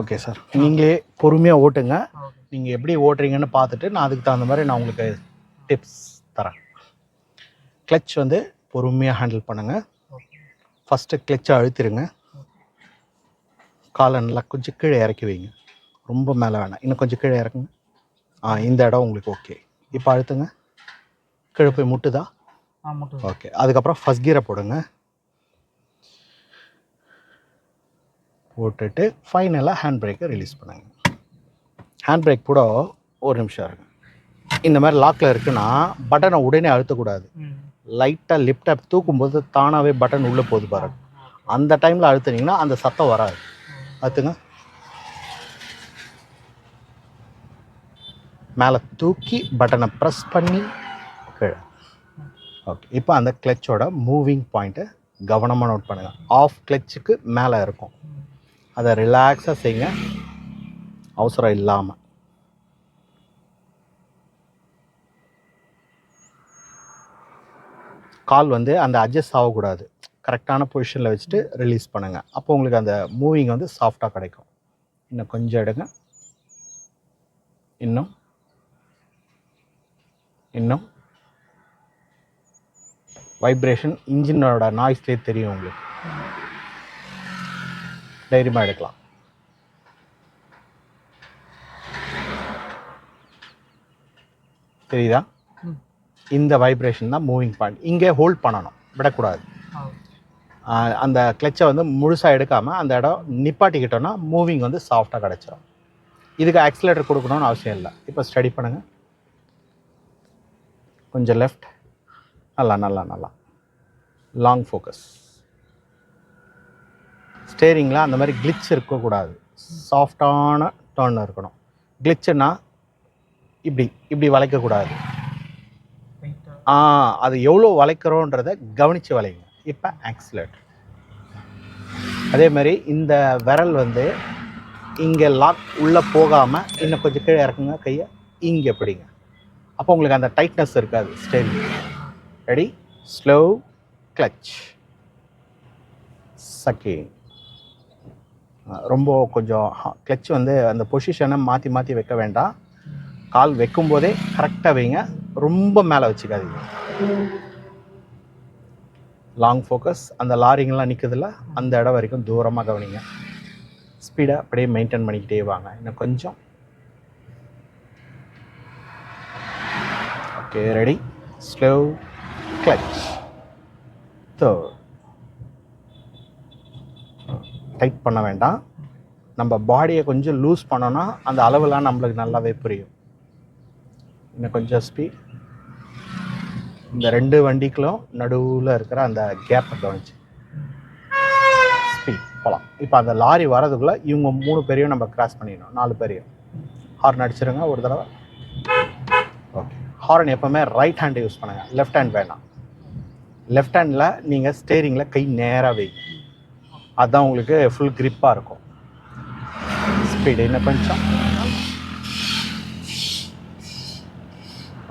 Okay sir நீங்களே பொறுமையாக ஓட்டுங்க. நீங்கள் எப்படி ஓட்டுறீங்கன்னு பார்த்துட்டு நான் அதுக்கு தகுந்த மாதிரி நான் உங்களுக்கு டிப்ஸ் தரேன். கிளச் வந்து பொறுமையாக ஹேண்டில் பண்ணுங்கள் ஃபஸ்ட்டு கிளச்சை அழுத்திடுங்க காலை நல்லா கொஞ்சம் கீழே இறக்கி வைங்க. ரொம்ப மேலே வேணாம். இன்னும் கொஞ்சம் கீழே இறக்குங்க. ஆ இந்த இடம் உங்களுக்கு ஓகே இப்போ அழுத்துங்க. கீழே போய் முட்டுதா? ஓகே அதுக்கப்புறம் ஃபஸ்ட் கீரை போடுங்க. போட்டுட்டு ஃபைனலாக ஹேண்ட் பிரேக்கை ரிலீஸ் பண்ணுங்க. ஹேண்ட் பிரேக் கூட ஒரு நிமிஷம் இருக்கு இந்த மாதிரி லாக்கில் இருக்குன்னா பட்டனை உடனே அழுத்தக்கூடாது. லைட்டாக லைட்டாக லிஃப்டை தூக்கும்போது தானாகவே பட்டன் உள்ளே போகுது பாருங்க. அந்த டைமில் அழுத்துனீங்கன்னா அந்த சத்தம் வராது. அழுத்துங்க மேலே தூக்கி பட்டனை ப்ரெஸ் பண்ணி கீழே. ஓகே இப்போ அந்த கிளச்சோட மூவிங் பாயிண்ட்டை கவனமாக நோட் பண்ணுங்கள் ஆஃப் கிளச்சுக்கு மேலே இருக்கும். அதை ரிலாக்ஸாக செய்யுங்க அவசரம் இல்லாமல் கால் வந்து அந்த அட்ஜஸ்ட் ஆகக்கூடாது. கரெக்டான பொசிஷனில் வச்சுட்டு ரிலீஸ் பண்ணுங்கள் அப்போ உங்களுக்கு அந்த மூவிங் வந்து சாஃப்டாக கிடைக்கும். இன்னும் கொஞ்சம் எடுங்க. இன்னும். இன்னும். வைப்ரேஷன் இன்ஜினோட நாய்ஸ்லேயே தெரியும் உங்களுக்கு. தைரியமாக எடுக்கலாம். தெரியுதா. இந்த வைப்ரேஷன் தான் மூவிங் பாயிண்ட் இங்கே ஹோல்ட் பண்ணணும். விடக்கூடாது. அந்த கிளச்சை வந்து முழுசாக எடுக்காமல் அந்த இடம் நிப்பாட்டிக்கிட்டோன்னா மூவிங் வந்து சாஃப்டாக கிடச்சிரும். இதுக்கு ஆக்சிலேட்டர் கொடுக்கணும்னு அவசியம் இல்லை. இப்போ ஸ்டடி பண்ணுங்கள் கொஞ்சம் லெஃப்ட் நல்லா நல்லா நல்லா. லாங் ஃபோக்கஸ் ஸ்டேரிங்கில் அந்த மாதிரி கிளிச் இருக்கக்கூடாது. சாஃப்டான டர்ன் இருக்கணும். கிளிச்சுன்னா இப்படி இப்படி வளைக்கக்கூடாது. ஆ அது எவ்வளோ வளைக்கிறோன்றத கவனித்து வளைங்க. இப்போ ஆக்சிலேட்டர் அதே மாதிரி இந்த விரல் வந்து இங்கே லாக் உள்ளே போகாமல் இன்னும் கொஞ்சம் கீழே இறக்குங்க கையை இங்கே பிடிங்க. அப்போ உங்களுக்கு அந்த டைட்னஸ் இருக்காது steering ready slow clutch sucking ரொம்ப கொஞ்சம் கிளச் வந்து அந்த பொசிஷனை மாற்றி மாற்றி வைக்க வேண்டாம். கால் வைக்கும்போதே கரெக்டாக வைங்க. ரொம்ப மேலே வச்சுக்காதீங்க. லாங் ஃபோக்கஸ் அந்த லாரிங்கெலாம் நிற்குதுல அந்த இடம் வரைக்கும் தூரமாக கவனிங்க. ஸ்பீடை அப்படியே மெயின்டைன் பண்ணிக்கிட்டே வாங்க. இன்னும் கொஞ்சம். Okay ready slow clutch third tight பண்ண வேண்டாம். நம்ம பாடியை கொஞ்சம் லூஸ் பண்ணோன்னா அந்த அளவுலாம் நம்மளுக்கு நல்லாவே புரியும். இன்னும் கொஞ்சம் ஸ்பீட் இந்த ரெண்டு வண்டிக்கும் நடுவில் இருக்கிற அந்த கேப்பை கவனிச்சு. ஸ்பீட் போகலாம் இப்போ அந்த லாரி வரதுக்குள்ளே இவங்க மூணு பேரையும் நம்ம கிராஸ் பண்ணிடணும். நாலு பேரையும். ஹார்ன் அடிச்சிருங்க ஒரு தடவை. ஓகே ஹார்ன் எப்போவுமே ரைட் ஹேண்டு யூஸ் பண்ணுங்கள் லெஃப்ட் ஹேண்ட் வேணாம். லெஃப்ட் ஹேண்டில் நீங்கள் ஸ்டேரிங்கில் கை நேராக வைங்க. அதுதான் உங்களுக்கு ஃபுல் க்ரிப்பாக இருக்கும். ஸ்பீடு இன்னும் கொஞ்சம்?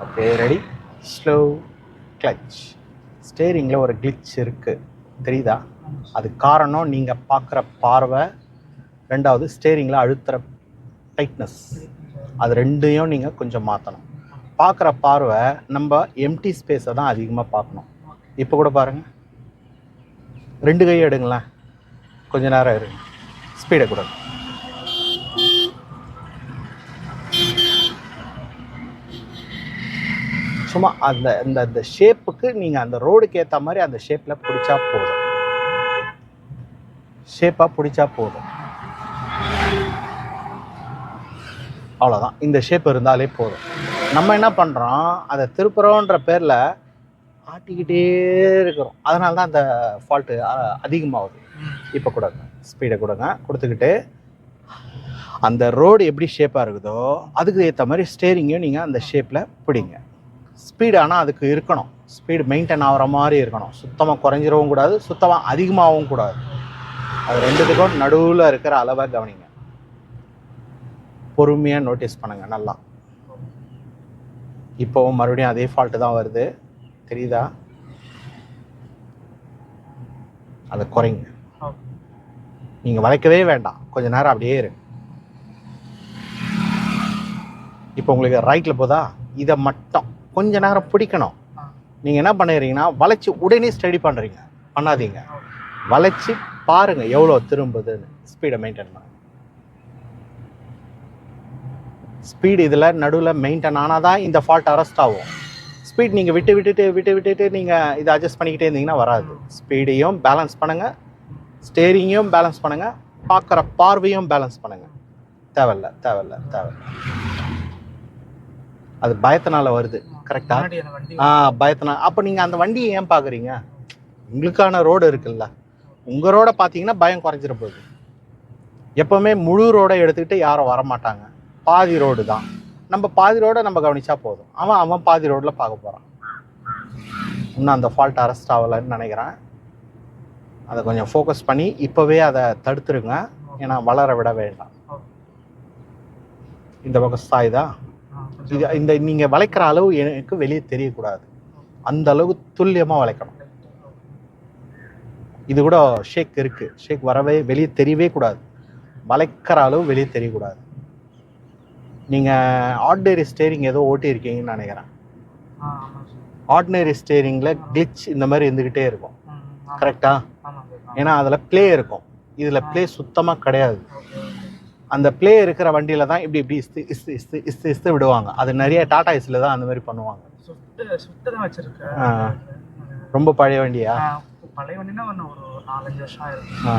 ஓகே ரெடி ஸ்லோ கிளச் ஸ்டேரிங்கில் ஒரு கிளிச் இருக்குது தெரியுதா? அது காரணம் நீங்கள் பார்க்குற பார்வை ரெண்டாவது ஸ்டேரிங்கில் அழுத்துகிற டைட்னஸ் அது ரெண்டையும் நீங்கள் கொஞ்சம் மாற்றணும் பார்க்குற பார்வை நம்ம எம்டி ஸ்பேஸை தான் அதிகமாக பார்க்கணும். இப்போ கூட பாருங்கள் ரெண்டு கையை எடுங்களேன். கொஞ்ச நேரம் இரு. ஸ்பீடை கொடுங்க சும்மா அந்த இந்த அந்த ஷேப்புக்கு நீங்கள் அந்த ரோடுக்கு ஏற்ற மாதிரி அந்த ஷேப்பில் பிடிச்சா போதும். ஷேப்பாக பிடிச்சா போதும். அவ்வளோதான் இந்த ஷேப் இருந்தாலே போதும். நம்ம என்ன பண்ணுறோம் அதை திருப்புறோன்ற பேரில் ஆட்டிக்கிட்டே இருக்கிறோம். அதனால தான் அந்த ஃபால்ட்டு அதிகமாகுது. இப்போ கொடுங்க. ஸ்பீடை கொடுங்க. கொடுத்துக்கிட்டு அந்த ரோடு எப்படி ஷேப்பாக இருக்குதோ அதுக்கு ஏற்ற மாதிரி ஸ்டேரிங்கையும் நீங்கள் அந்த ஷேப்பில் பிடிங்க. ஸ்பீடு ஆனால் அதுக்கு இருக்கணும். ஸ்பீடு மெயின்டைன் ஆகிற மாதிரி இருக்கணும். சுத்தமாக குறைஞ்சிரவும் கூடாது. சுத்தமாக அதிகமாகவும் கூடாது. அது ரெண்டுத்துக்கும் நடுவில் இருக்கிற அளவை கவனிங்க. பொறுமையாக நோட்டீஸ் பண்ணுங்கள் நல்லா. இப்போவும் மறுபடியும் அதே ஃபால்ட்டு தான் வருது. தெரியுதா? அதை குறைங்க நீங்க வளைக்கவே வேண்டாம். கொஞ்ச நேரம் அப்படியே இரு. இப்போ உங்களுக்கு ரைட்ல போதா? இதை மட்டும். கொஞ்ச நேரம் பிடிக்கணும். நீங்க என்ன பண்ணுறீங்கன்னா வளைச்சு உடனே ஸ்டடி பண்றீங்க. பண்ணாதீங்க. வளைச்சு பாருங்க எவ்வளோ திரும்புதுன்னு. ஸ்பீடை மெயின்டைன் பண்ணுங்க ஸ்பீடு இதில் நடுவில் மெயின்டைன் ஆனால் தான் இந்த ஃபால்ட் அரெஸ்ட் ஆகும். ஸ்பீட் நீங்கள் விட்டு விட்டுட்டு விட்டு விட்டுட்டு நீங்கள் இதை அட்ஜஸ்ட் பண்ணிக்கிட்டே இருந்தீங்கன்னா வராது. ஸ்பீடையும் பேலன்ஸ் பண்ணுங்கள் ஸ்டேரிங்கையும் பேலன்ஸ் பண்ணுங்கள் பார்க்குற பார்வையும் பேலன்ஸ் பண்ணுங்கள் தேவையில்ல தேவையில்ல தேவையில்ல. அது பயத்தினால வருது கரெக்டா முன்னாடி அந்த வண்டி ஆ பயத்தினால அப்போ நீங்கள் அந்த வண்டியை ஏன் பார்க்குறீங்க? உங்களுக்கான ரோடு இருக்குல்ல. உங்கள் ரோடை பார்த்தீங்கன்னா பயம் குறைஞ்சிட போகுது. எப்போவுமே முழு ரோடை எடுத்துக்கிட்டு யாரும் வர மாட்டாங்க பாதி ரோடு தான். நம்ம பாதி ரோடை நம்ம கவனிச்சா போதும். அவன் அவன் பாதி ரோட்டில் பார்க்க போகிறான் இன்னும் அந்த ஃபால்ட் அரெஸ்ட் ஆகலைன்னு நினைக்கிறேன். அதை கொஞ்சம் ஃபோக்கஸ் பண்ணி இப்போவே அதை தடுத்துருங்க. ஏன்னா வளர விட வேண்டாம். இந்த பக்கம் சாயுதா? இது இந்த நீங்கள் வளைக்கிற அளவு எனக்கு வெளியே தெரியக்கூடாது. அந்த அளவுக்கு துல்லியமாக வளைக்கணும். இது கூட ஷேக் இருக்கு. ஷேக் வரவே வெளியே தெரியவே கூடாது. வளைக்கிற அளவு வெளியே தெரியக்கூடாது. நீங்கள் ஆர்டினரி ஸ்டேரிங் ஏதோ ஓட்டியிருக்கீங்கன்னு நினைக்கிறேன். ஆர்டினரி ஸ்டேரிங்கில் கிளிச் இந்த மாதிரி இருந்துக்கிட்டே இருக்கும். ம், ஆமா. கரெக்டா ஆமா சார். ஆமா. ஏன்னா அதில் ப்ளே இருக்கும். இதில் ப்ளே சுத்தமாக கிடையாது. அந்த ப்ளே இருக்கிற வண்டியில் தான் இப்படி இப்படி இஸ்து இஸ்து இஸ்து இஸ்து இஸ்து விடுவாங்க. அது நிறைய டாடா இஸில் தான் அந்த மாதிரி பண்ணுவாங்க. ரொம்ப பழைய வண்டியா? பழைய வண்டினா ஒரு நாலஞ்சு வருஷம் ஆயிருக்கு ஆ.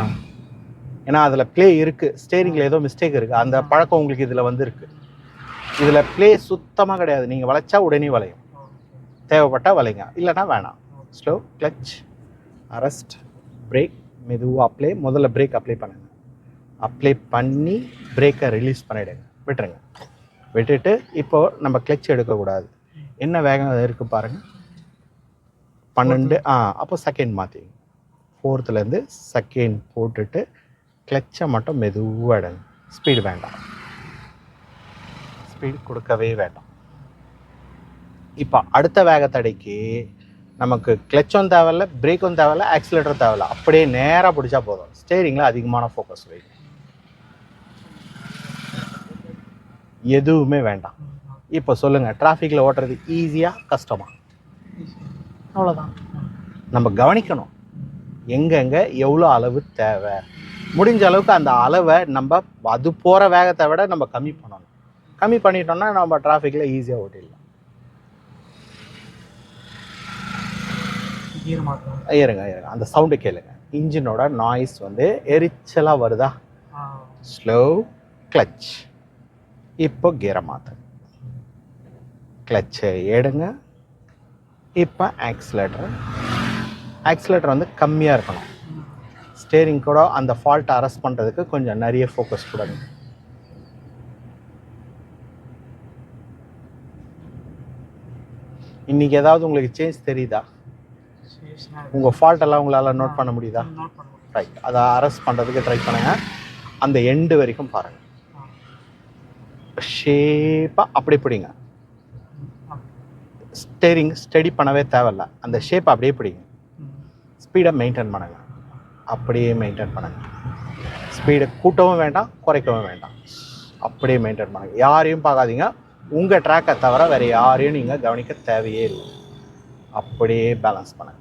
ஏன்னா அதில் ப்ளே இருக்குது ஸ்டேரிங்கில் ஏதோ மிஸ்டேக் இருக்குது அந்த பழக்கம் உங்களுக்கு இதில் வந்துருக்கு. இதில் ப்ளே சுத்தமாக கிடையாது. நீங்கள் வளைச்சா உடனே வளையும். தேவைப்பட்டா வளைங்க. இல்லைன்னா வேணாம். ஸ்லோ கிளச் அரெஸ்ட் பிரேக் மெதுவாக அப்ளை முதல்ல பிரேக் அப்ளை பண்ணுங்க. அப்ளை பண்ணி பிரேக்கை ரிலீஸ் பண்ணிவிடுங்க விட்டுருங்க. விட்டுட்டு இப்போ நம்ம கிளச் எடுக்கக்கூடாது. என்ன வேகம் இருக்குது பாருங்கள் பன்னெண்டு ஆ அப்போ செகண்ட் மாற்றிங்க ஃபோர்த்துலேருந்து செகண்ட் போட்டுட்டு கிளச்சை மட்டும் மெதுவாக எடுங்க. ஸ்பீடு வேண்டாம். ஸ்பீடு கொடுக்கவே வேண்டாம். இப்போ அடுத்த வேகத்தடைக்கு நமக்கு கிளச்சும் தேவையில்ல பிரேக்கும் தேவையில்ல ஆக்சிலேட்டர் தேவையில்ல. அப்படியே நேராக பிடிச்சா போதும். ஸ்டேரிங்கில் அதிகமான ஃபோக்கஸ் வைக்கும் எதுவுமே வேண்டாம். இப்போ சொல்லுங்கள் டிராஃபிக்கில் ஓட்டுறது ஈஸியாக கஷ்டமா? அவ்வளோதான் நம்ம கவனிக்கணும். எங்கெங்கே எவ்வளோ அளவு தேவை? முடிஞ்ச அளவுக்கு அந்த அளவை நம்ம அது போகிற வேகத்தை விட நம்ம கம்மி பண்ணணும். கம்மி பண்ணிட்டோம்னா நம்ம டிராஃபிக்கில் ஈஸியாக ஓட்டிடலாம். இருங்க இருங்க அந்த சவுண்டு கேளுங்க. இன்ஜினோட நாய்ஸ் வந்து எரிச்சலாக வருதா? ஸ்லோ கிளச் இப்போ கீரை மாற்று கிளச்சை எடுங்க. இப்போ ஆக்சிலேட்டர் ஆக்சிலேட்டர் வந்து கம்மியாக இருக்கணும். ஸ்டேரிங் கூட அந்த ஃபால்ட்டை அரெஸ்ட் பண்ணுறதுக்கு கொஞ்சம் நிறைய ஃபோக்கஸ் கொடுங்க இன்னைக்கு ஏதாவது உங்களுக்கு சேஞ்ச் தெரியுதா? உங்கள் ஃபால்ட் எல்லாம் உங்களால் நோட் பண்ண முடியுதா? ரைட் அதை அரெஸ்ட் பண்ணுறதுக்கு ட்ரை பண்ணுங்க. அந்த எண்டு வரைக்கும் பாருங்கள் ஆ. ஷேப்பாக அப்படி பிடிங்க. ஸ்டேரிங் ஸ்டடி பண்ணவே தேவையில்ல. அந்த ஷேப் அப்படியே பிடிங்க. ஸ்பீடை மெயின்டைன் பண்ணுங்க. அப்படியே மெயின்டைன் பண்ணுங்க. ஸ்பீடை கூட்டவும் வேண்டாம் குறைக்கவும் வேண்டாம். அப்படியே மெயின்டைன் பண்ணுங்க. யாரையும் பார்க்காதீங்க. உங்கள் ட்ராக்கை தவிர வேறு யாரையும் நீங்கள் கவனிக்க தேவையே இல்லை. அப்படியே பேலன்ஸ் பண்ணுங்க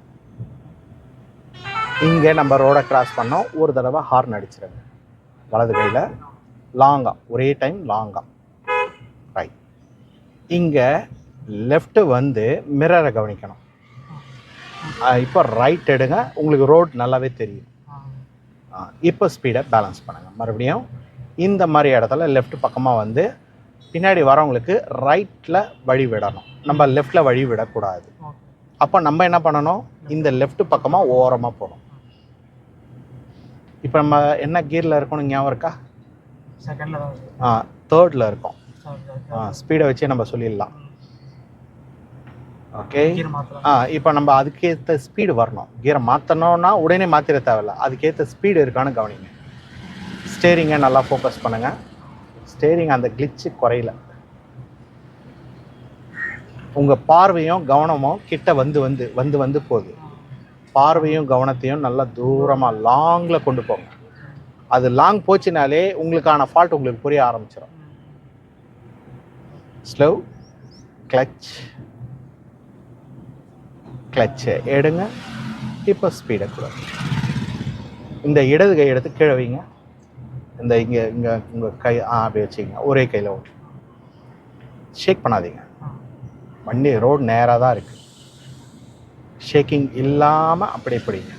இங்கே நம்ம ரோடை கிராஸ் பண்ணோம் ஒரு தடவை ஹார்ன் அடிச்சிருங்க. வலது கையில் லாங்காக ஒரே டைம் லாங்காக ரைட் இங்கே லெஃப்ட்டு வந்து மிரரை கவனிக்கணும். இப்போ ரைட் எடுங்க. உங்களுக்கு ரோட் நல்லாவே தெரியும். இப்போ ஸ்பீடை பேலன்ஸ் பண்ணுங்கள் மறுபடியும் இந்த மாதிரி இடத்துல லெஃப்ட் பக்கமாக வந்து பின்னாடி வரவங்களுக்கு ரைட்டில் வழி விடணும். நம்ம லெஃப்டில் வழி விடக்கூடாது. அப்போ நம்ம என்ன பண்ணணும்? இந்த லெஃப்ட் பக்கமாக ஓரமாக போகணும். இப்போ நம்ம என்ன கியரில் இருக்கணும்? ஞாபகம் இருக்கா. ஆ தேர்டில் இருக்கோம். ஆ. ஸ்பீடை வச்சு நம்ம சொல்லிடலாம். ஓகே. ஆ இப்போ நம்ம அதுக்கேற்ற ஸ்பீடு வரணும். கியரை மாற்றணும்னா உடனே மாற்றிட தேவையில்ல. அதுக்கேற்ற ஸ்பீடு இருக்கான்னு கவனிங்க. ஸ்டேரிங்கை நல்லா ஃபோக்கஸ் பண்ணுங்கள் ஸ்டேரிங் அந்த கிளிச்சு குறையல. உங்கள் பார்வையும் கவனமும் கிட்ட வந்து வந்து வந்து வந்து போகுது. பார்வையும் கவனத்தையும் நல்லா தூரமாக லாங்கில் கொண்டு போங்க. அது லாங் போச்சுனாலே உங்களுக்கான ஃபால்ட் உங்களுக்கு புரிய ஆரம்பிச்சிடும் ஸ்லோ கிளச் கிளச்சை எடுங்க. இப்போ ஸ்பீடை கொடுங்க இந்த இடது கை எடுத்து கீழே வைங்க. இந்த இங்கே இங்கே உங்கள் கை ஆ அப்படி வச்சுக்கங்க ஒரே கையில் ஷேக் பண்ணாதீங்க. வண்டி ரோடு நேராக தான் இருக்குது ஷேக்கிங் இல்லாமல் அப்படியே பிடிங்க.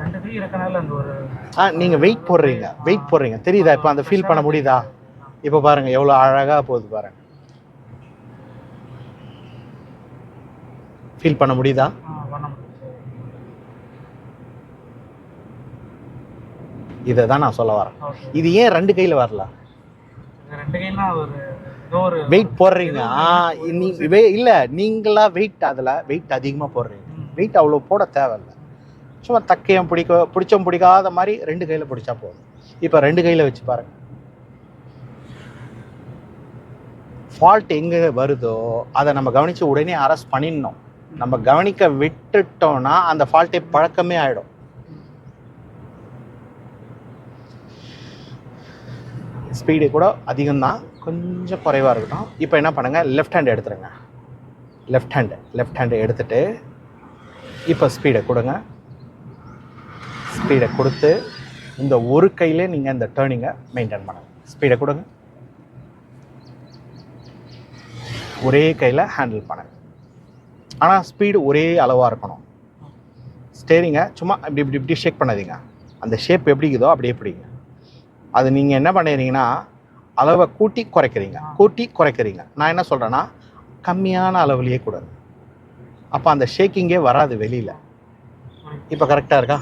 ரெண்டு கை இருக்கனால அந்த ஒரு ஆ நீங்கள் வெயிட் போடுறீங்க. வெயிட் போடுறீங்க. தெரியுதா? இப்போ அந்த ஃபீல் பண்ண முடியுதா? இப்போ பாருங்க எவ்வளோ அழகாக போகுது பாருங்க. ஃபீல் பண்ண முடியுதா ஆ பண்ண முடியும் இதை தான் நான் சொல்ல வரேன். இது ஏன் ரெண்டு கையில் வரல? வெயிட் போடுறீங்க. இல்ல நீங்களா வெயிட் அதில் வெயிட் அதிகமாக போடுறீங்க. வெயிட் அவ்வளோ போட தேவையில்ல. சும்மா தக்கையும் பிடிக்க பிடிச்சும் பிடிக்காத மாதிரி ரெண்டு கையில் பிடிச்சா போதும். இப்போ ரெண்டு கையில் வச்சு பாருங்க. ஃபால்ட் எங்கே வருதோ அதை நம்ம கவனித்து உடனே அரெஸ்ட் பண்ணிடணும். நம்ம கவனிக்க விட்டுட்டோம்னா அந்த ஃபால்ட்டே பழக்கமே ஆகிடும் ஸ்பீடு கூட அதிகம்தான். கொஞ்சம் குறைவாக இருக்கட்டும். இப்போ என்ன பண்ணுங்கள் லெஃப்ட் ஹேண்ட் எடுத்துருங்க. லெஃப்ட் ஹேண்டு லெஃப்ட் ஹேண்டு எடுத்துட்டு இப்போ ஸ்பீடை கொடுங்க. ஸ்பீடை கொடுத்து இந்த ஒரு கையிலே நீங்கள் இந்த டேர்னிங்கை மெயின்டைன் பண்ணுங்க. ஸ்பீடை கொடுங்க. ஒரே கையில் ஹேண்டில் பண்ணுங்க. ஆனால் ஸ்பீடு ஒரே அளவாக இருக்கணும். ஸ்டேரிங்கை சும்மா இப்படி இப்படி இப்படி ஷேக் பண்ணாதீங்க. அந்த ஷேப் எப்படிக்குதோ அப்படியே பிடிங்க. அது நீங்கள் என்ன பண்ணிடுறீங்கன்னா அளவை கூட்டி குறைக்கிறீங்க. கூட்டி குறைக்கிறீங்க. நான் என்ன சொல்கிறேன்னா கம்மியான அளவுலேயே கொடுங்க அப்போ அந்த ஷேக்கிங்கே வராது வெளியில். இப்போ கரெக்டாக இருக்கா?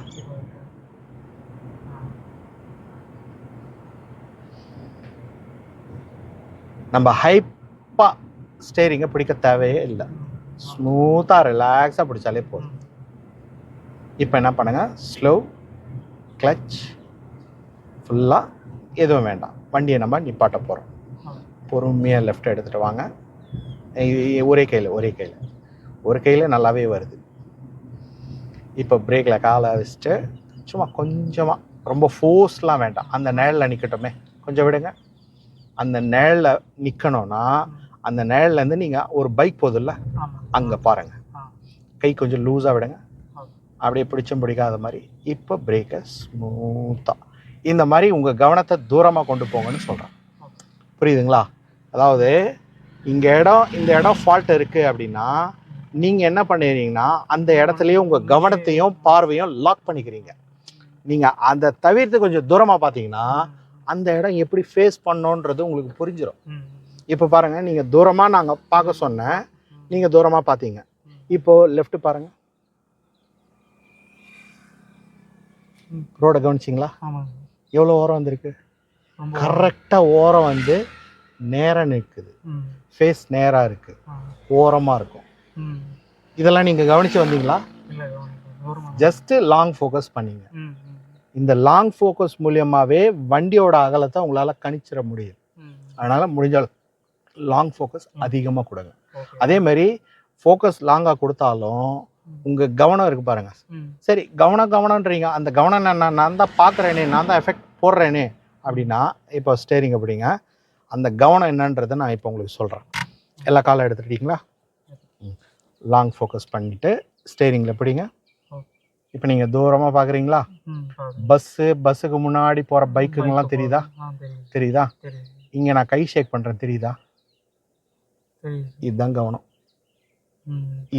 நம்ம ஹைப்பாக ஸ்டேரிங்கை பிடிக்க தேவையே இல்லை. ஸ்மூத்தாக ரிலாக்ஸாக பிடிச்சாலே போதும். இப்போ என்ன பண்ணுங்கள் ஸ்லோ கிளச் ஃபுல்லாக எதுவும் வேண்டாம். வண்டியை நம்ம நிப்பாட்ட போகிறோம் பொறுமையாக லெஃப்ட் எடுத்துகிட்டு வாங்க. ஒரே கையில் ஒரே கையில். ஒரு கையில் நல்லாவே வருது. இப்போ பிரேக்கில் காலை வச்சுட்டு சும்மா கொஞ்சமாக ரொம்ப ஃபோர்ஸ்லாம் வேண்டாம். அந்த நிழலில் நிற்கட்டுமே கொஞ்சம் விடுங்க. அந்த நிழலில் நிற்கணும்னா அந்த நிழல்லேருந்து நீங்கள் ஒரு பைக் போதில்ல அங்கே பாருங்கள் கை கொஞ்சம் லூஸாக விடுங்க. அப்படியே பிடிச்சும் பிடிக்காத மாதிரி இப்போ பிரேக்கை ஸ்மூத்தாக இந்த மாதிரி உங்கள் கவனத்தை தூரமாக கொண்டு போங்கன்னு சொல்கிறேன் புரியுதுங்களா? அதாவது இங்கே இடம் இந்த இடம் ஃபால்ட் இருக்குது அப்படின்னா நீங்கள் என்ன பண்ணிடுறீங்கன்னா அந்த இடத்துலயே உங்கள் கவனத்தையும் பார்வையும் லாக் பண்ணிக்கிறீங்க. நீங்கள் அந்த தவிர்த்து கொஞ்சம் தூரமாக பார்த்தீங்கன்னா அந்த இடம் எப்படி ஃபேஸ் பண்ணோன்றது உங்களுக்கு புரிஞ்சிடும் இப்போ பாருங்கள் நீங்கள் தூரமாக நாங்கள் பார்க்க சொன்னேன் நீங்கள் தூரமாக பார்த்தீங்க. இப்போ லெஃப்ட் பாருங்க. ம். ரோடை கவனிச்சிங்களா? ஆமாங்க. எவ்வளோ ஓரம் வந்திருக்கு? கரெக்டாக ஓரம் வந்து நேராக நிற்குது ஃபேஸ் நேராக இருக்குது ஓரமாக இருக்கும். இதெல்லாம் நீங்கள் கவனித்து வந்தீங்களா? ஜஸ்ட்டு லாங் ஃபோக்கஸ் பண்ணீங்க. இந்த லாங் ஃபோக்கஸ் மூலியமாகவே வண்டியோட அகலத்தை உங்களால் கணிச்சிட முடியுது ம். அதனால் முடிஞ்ச லாங் ஃபோக்கஸ் அதிகமாக கொடுங்க. அதே மாதிரி ஃபோக்கஸ் லாங்காக கொடுத்தாலும் உங்கள் கவனம் இருக்குது பாருங்கள் சரி கவனம் கவனன்றீங்க அந்த கவனம் நான் நான் தான் பார்க்குறேனே நான் தான் எஃபெக்ட் போடுறேனே அப்படின்னா இப்போ ஸ்டேரிங் அப்படிங்க. அந்த கவனம் என்னன்றதை நான் இப்போ உங்களுக்கு சொல்கிறேன் எல்லா காலம் எடுத்துட்டீங்களா லாங் ஃபோக்கஸ் பண்ணிவிட்டு ஸ்டேரிங்கில் பிடிங்க. ஓகே. இப்போ நீங்கள் தூரமாக பார்க்குறீங்களா. பஸ்ஸு பஸ்ஸுக்கு முன்னாடி போகிற பைக்குங்கெல்லாம் தெரியுதா? தெரியுது. இங்கே நான் கை ஷேக் பண்ணுறேன் தெரியுதா? இதுதான் கவனம்.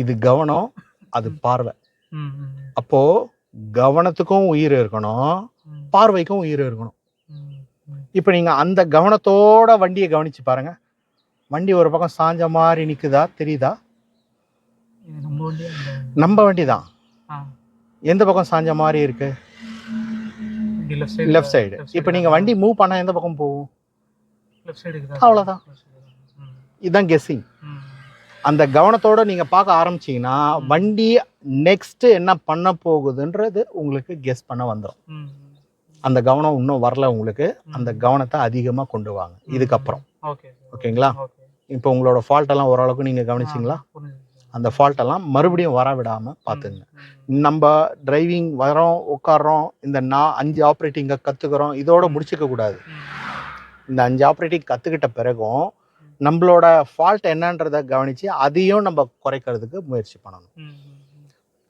இது கவனம். அது பார்வை. அப்போது கவனத்துக்கும் உயிர் இருக்கணும் பார்வைக்கும் உயிர் இருக்கணும். இப்போ நீங்கள் அந்த கவனத்தோட வண்டியை கவனிச்சு பாருங்க. வண்டி ஒரு பக்கம் சாஞ்ச மாதிரி நிற்குதா தெரியுதா? நம்ம வண்டி. தான் எந்த பக்கம் சாஞ்ச மாதிரி இருக்கு? லெஃப்ட் சைடு இப்போ நீங்கள் வண்டி மூவ் பண்ணால் எந்த பக்கம் போகும். ம். இதுதான் கெஸ்ஸிங் அந்த கவனத்தோட நீங்கள் பார்க்க ஆரம்பிச்சீங்கன்னா வண்டி நெக்ஸ்ட் என்ன பண்ண போகுதுன்றது உங்களுக்கு கெஸ் பண்ண வந்துடும் அந்த கவனம் இன்னும் வரல உங்களுக்கு அந்த கவனத்தை அதிகமாக கொண்டு வாங்க. இதுக்கப்புறம். ஓகே ஓகேங்களா? ஓகே. இப்போ உங்களோட fault எல்லாம் ஓரளவுக்கு நீங்கள் கவனிச்சிங்களா? அந்த fault எல்லாம் மறுபடியும் வர விடாமல் பார்த்துங்க. நம்ம டிரைவிங் வரோம் உட்காரோம் இந்த நான் அஞ்சு ஆப்ரேட்டிங்கை கற்றுக்குறோம் இதோட முடிச்சுக்க கூடாது. இந்த அஞ்சு ஆப்ரேட்டிங் கற்றுக்கிட்ட பிறகும் நம்மளோட ஃபால்ட் என்னன்றதை கவனித்து அதையும் நம்ம குறைக்கிறதுக்கு முயற்சி பண்ணணும்.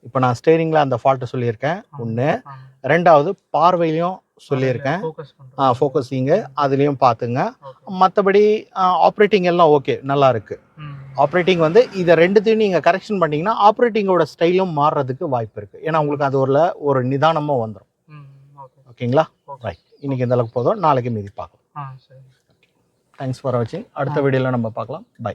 இப்போ நான் ஸ்டேரிங்கில் அந்த ஃபால்ட்டு சொல்லியிருக்கேன். ஒன்று. ரெண்டாவது பார்வையிலையும் சொல்லியிருக்கேன். ஃபோக்கஸிங்கு அதுலேயும் பார்த்துங்க. மற்றபடி ஆப்ரேட்டிங் எல்லாம் ஓகே நல்லா இருக்கு. ஆப்ரேட்டிங் வந்து இதை ரெண்டுத்தையும் நீங்கள் கரெக்ஷன் பண்ணிங்கன்னா ஆப்ரேட்டிங்கோட ஸ்டைலும் மாறுறதுக்கு வாய்ப்பு இருக்குது ஏன்னா உங்களுக்கு அது ஒரு ஒரு நிதானமாக வந்துடும். ஓகேங்களா. ரைட் இன்னைக்கு இந்த அளவுக்கு போதும் நாளைக்கு மீதி பார்க்கலாம் தேங்க்ஸ் ஃபார் வாட்சிங் அடுத்த வீடியோவில் நம்ம பார்க்கலாம். பை